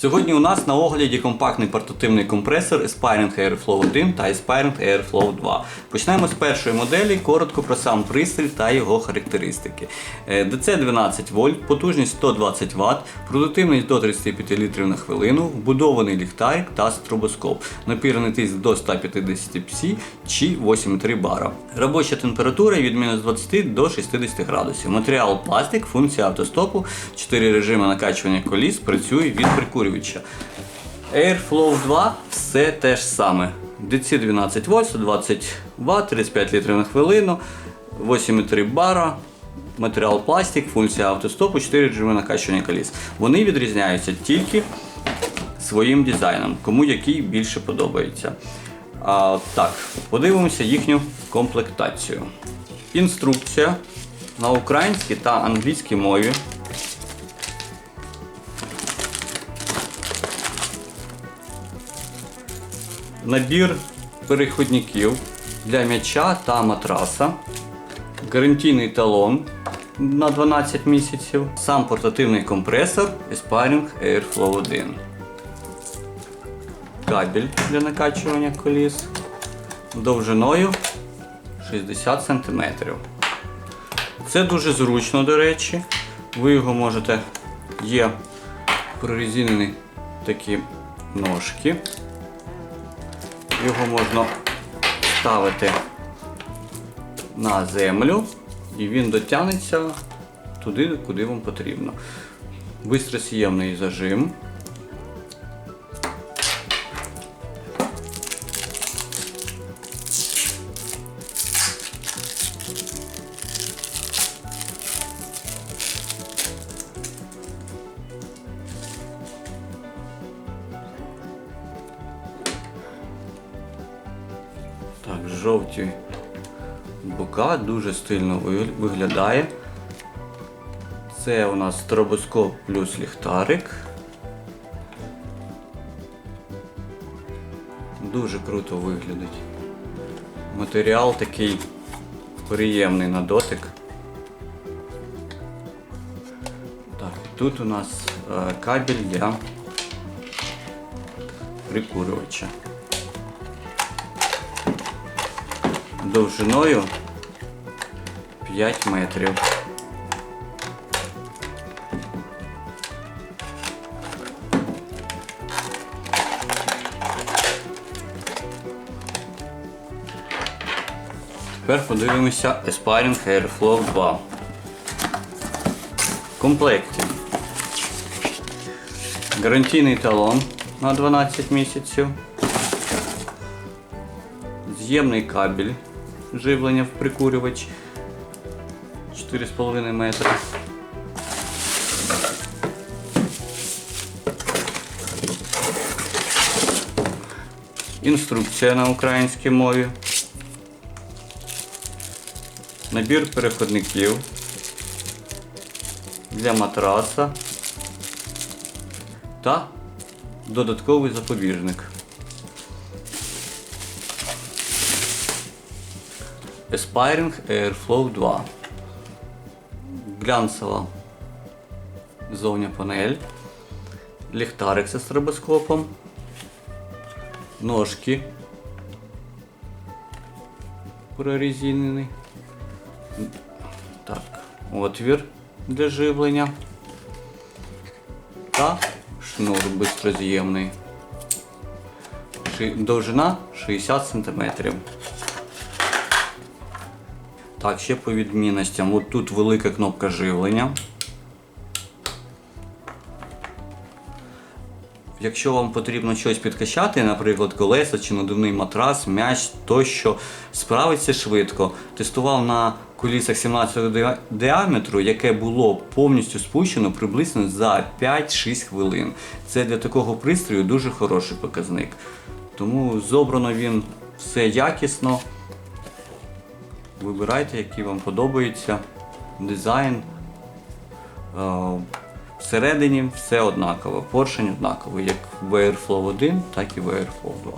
Сьогодні у нас на огляді компактний портативний компресор Aspiring Airflow 1 та Aspiring Airflow 2. Почнемо з першої моделі, коротко про сам пристрій та його характеристики. Е, DC 12 вольт, потужність 120 Вт, продуктивність до 35 літрів на хвилину, вбудований ліхтарик та стробоскоп, напірний тиск до 150 псі чи 8,3 бара. Робоча температура від мінус 20 до 60 градусів. Матеріал пластик, функція автостопу, 4 режими накачування коліс, працює від прикурювача. Airflow 2 все те ж саме. DC 12 вольт, 120 Вт, 35 літрів на хвилину, 8,3 бара. Матеріал пластик, функція автостопу, 4 режими накачування коліс. Вони відрізняються тільки своїм дизайном, кому який більше подобається. А, так, подивимося їхню комплектацію. Інструкція на українській та англійській мові. Набір переходників для м'яча та матраса. Гарантійний талон на 12 місяців. Сам портативний компресор Aspiring Airflow 1. Кабель для накачування коліс довжиною 60 см. Це дуже зручно, до речі. Ви його можете. Є прорезинені такі ножки. Його можна ставити на землю і він дотягнеться туди, куди вам потрібно. Бистросіємний зажим. Так, жовті бока дуже стильно виглядає. Це у нас стробоскоп плюс ліхтарик. Дуже круто виглядить. Матеріал такий приємний на дотик. Так, тут у нас е, кабель для прикурювача. Довжиною 5 метрів. Тепер подивимося Aspiring Airflow 2. В комплекті. Гарантійний талон на 12 місяців з'ємний кабель живлення в прикурювач 4,5 метра. Інструкція на українській мові. Набір переходників для матраса та додатковий запобіжник. Aspiring Airflow 2. Глянцева зовня панель. Ліхтарик зі стробоскопом. Ножки. Прорезинений. Так, отвір для живлення. Та шнур бистроз'ємний. Довжина 60 см. Так, ще по відмінностям. От тут велика кнопка живлення. Якщо вам потрібно щось підкачати, наприклад, колеса чи надувний матрас, м'яч тощо, справиться швидко. Тестував на колісах 17 діаметру, яке було повністю спущено приблизно за 5-6 хвилин. Це для такого пристрою дуже хороший показник. Тому зобрано він все якісно. Вибирайте, який вам подобається. Дизайн. Е, Всередині все однаково. Поршень однаковий, як в Airflow 1, так і в Airflow 2.